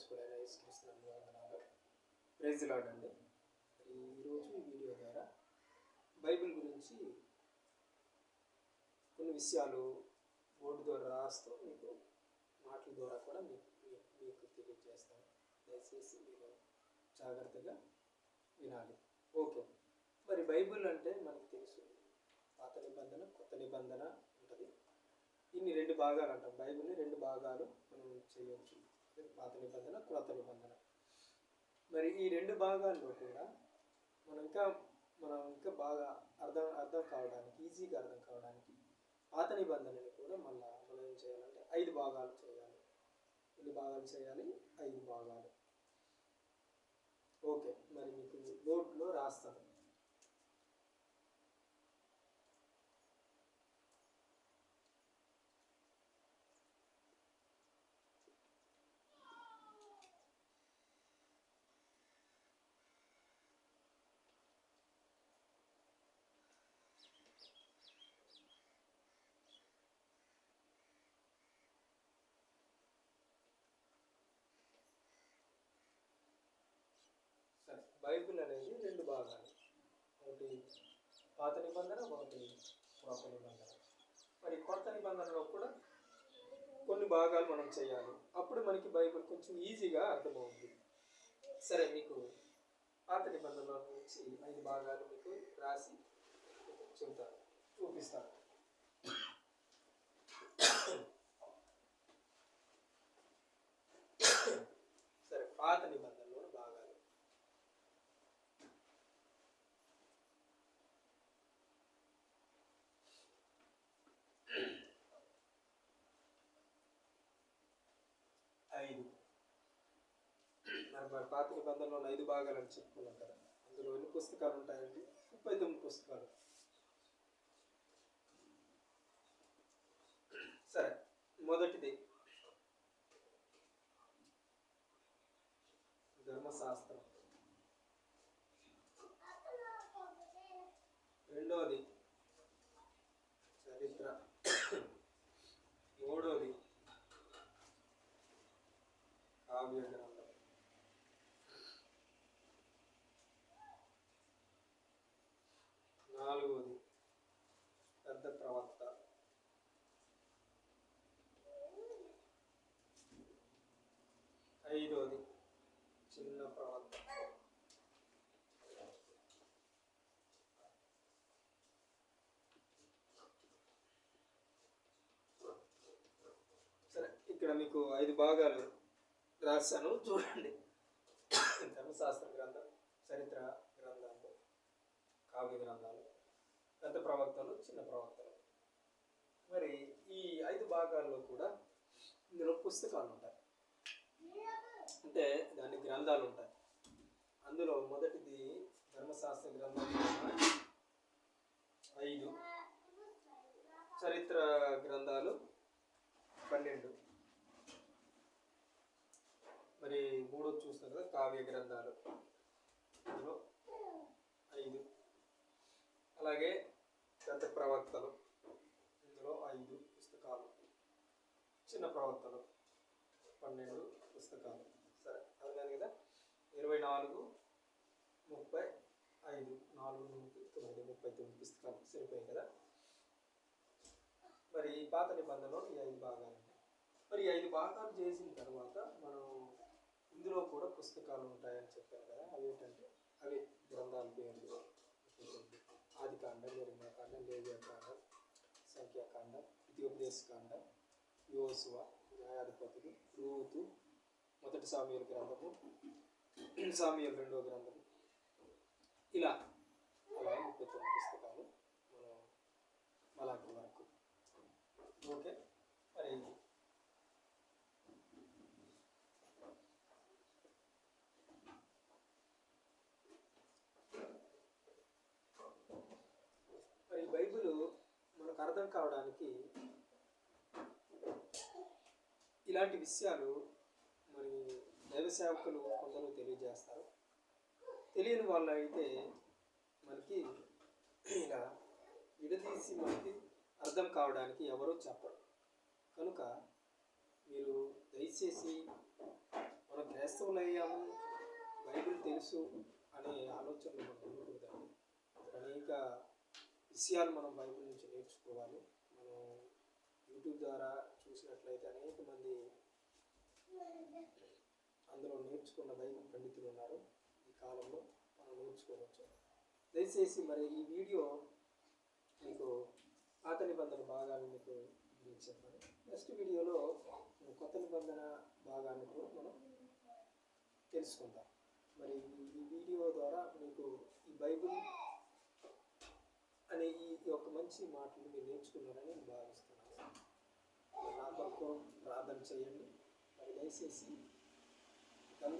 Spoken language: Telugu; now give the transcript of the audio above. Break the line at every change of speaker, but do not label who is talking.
రక్షకుడైన యేసుక్రీస్తునందు వందనాలు ప్రైజ్ లాడ్ అండి. మరి ఈరోజు ఈ వీడియో ద్వారా బైబిల్ గురించి కొన్ని విషయాలు బోర్డు ద్వారా రాస్తూ మీకు మాటల ద్వారా కూడా మీకు మీకు తెలియజేస్తాను. దయచేసి మీరు జాగ్రత్తగా వినాలి. ఓకే. మరి బైబిల్ అంటే మనకు తెలుసు. పాత నిబంధన కొత్త నిబంధన ఉంటుంది. ఇన్ని రెండు భాగాలు అంటాం. బైబిల్ని రెండు భాగాలు మనం చేయవచ్చు. పాత నిబంధన క్రొత్త నిబంధన. మరి ఈ రెండు భాగాల్లో కూడా మనం ఇంకా మనం ఇంకా బాగా అర్థం అర్థం కావడానికి ఈజీగా అర్థం కావడానికి పాత నిబంధనని కూడా మళ్ళీ మనం ఏం చేయాలంటే ఐదు భాగాలు చేయాలి. ఎన్ని భాగాలు చేయాలి? ఐదు భాగాలు. ఓకే మరి మీకు నోట్లో రాస్తాను సరే బైబిల్ అనేది రెండు భాగాలు. ఒకటి పాత నిబంధన ఒకటి కొత్త నిబంధన. మరి కొత్త నిబంధనలో కూడా కొన్ని భాగాలు మనం చేయాలి. అప్పుడు మనకి బైబిల్ కొంచెం ఈజీగా అర్థమవుతుంది సరే మీకు పాత నిబంధనల నుంచి ఐదు భాగాలు మీకు రాసి చెబుతాను చూపిస్తాను సరే పాత నిబంధనలో భాగాలు ఐదు మరి పాత నిబంధనలో ఐదు భాగాలు అని చెప్పుకున్నాం కదా. అందులో ఎన్ని పుస్తకాలు ఉంటాయండి? ముప్పై తొమ్మిది పుస్తకాలు. సరే మొదటిది. ధర్మశాస్త్రం. రెండోది చరిత్ర. మూడోది కావ్య గ్రంథం నాలుగోది పెద్ద ప్రవక్త ఐదోది చిన్న ప్రవక్త సరే ఇక్కడ మీకు ఐదు భాగాలు రాశాను. చూడండి. ధర్మశాస్త్ర గ్రంథం చరిత్ర గ్రంథాలు కావ్య గ్రంథాలు పెద్ద ప్రవక్తలు చిన్న ప్రవక్తలు. మరి ఈ ఐదు భాగాల్లో కూడా ఇందులో పుస్తకాలు ఉంటాయి. అంటే దాని గ్రంథాలు ఉంటాయి. అందులో మొదటిది ధర్మశాస్త్ర గ్రంథం ఐదు. చరిత్ర గ్రంథాలు పన్నెండు. మరి మూడోది చూస్తాం కదా కావ్య గ్రంథాలు. ఐదు. అలాగే పెద్ద ప్రవక్తలు ఇందులో ఐదు పుస్తకాలు. చిన్న ప్రవక్తలు పన్నెండు పుస్తకాలు. సరే అర్థమైంది కదా? ఇరవై నాలుగు ముప్పై ఐదు. నాలుగు నుండి తొమ్మిది ముప్పై తొమ్మిది పుస్తకాలు సరిపోయాయి కదా? మరి ఈ పాత నిబంధనలో ఈ ఐదు భాగాలు మరి ఐదు భాగాలు చేసిన తర్వాత మనం ఇందులో కూడా పుస్తకాలు ఉంటాయని చెప్పాను కదా. అవి ఏంటంటే అవి గ్రంథాల పేర్లు ఆది కాండం నిర్మకాండం లేవ్యకాండం సంఖ్యాకాండం ద్యోపదేశకాండం యోసువ న్యాయాధిపతులు రూతు మొదటి సామ్యుల గ్రంథము సామ్యుల రెండవ గ్రంథము. ఇలా అలా ముప్పై తొమ్మిది పుస్తకాలు మనం అలాంటి వరకు. ఓకే మరి మరి బైబిల్ మనకు అర్థం కావడానికి ఇలాంటి విషయాలు మరి దైవ సేవకులు కొందరు తెలియజేస్తారు. తెలియని వాళ్ళు అయితే మనకి ఇలా విడదీసి మనకి అర్థం కావడానికి ఎవరో చెప్పరు. కనుక మీరు దయచేసి మనం క్రైస్తవులు అయ్యాము బైబిల్ తెలుసు అనే ఆలోచనలు మనం అనేక విషయాలు మనం బైబిల్ నుంచి నేర్చుకోవాలి. మనం యూట్యూబ్ ద్వారా చూసినట్లయితే అనేక మంది అందులో నేర్చుకున్న బైబిల్ పండితులు ఉన్నారు. ఈ కాలంలో మనం నేర్చుకోవచ్చు. దయచేసి మరి ఈ వీడియో మీకు పాత నిబంధన భాగాన్ని మీకు గురించి చెప్పాను నెక్స్ట్ వీడియోలో కొత్త నిబంధన భాగాన్ని కూడా మనం తెలుసుకుందాం. మరి ఈ- వీడియో ద్వారా మీకు ఈ బైబిల్ నుంచి మంచి మాటలు మీరు నేర్చుకున్నారని నేను భావిస్తున్నాను. నా కొరకు ప్రార్థన చేయండి. మరి దయచేసి అందరి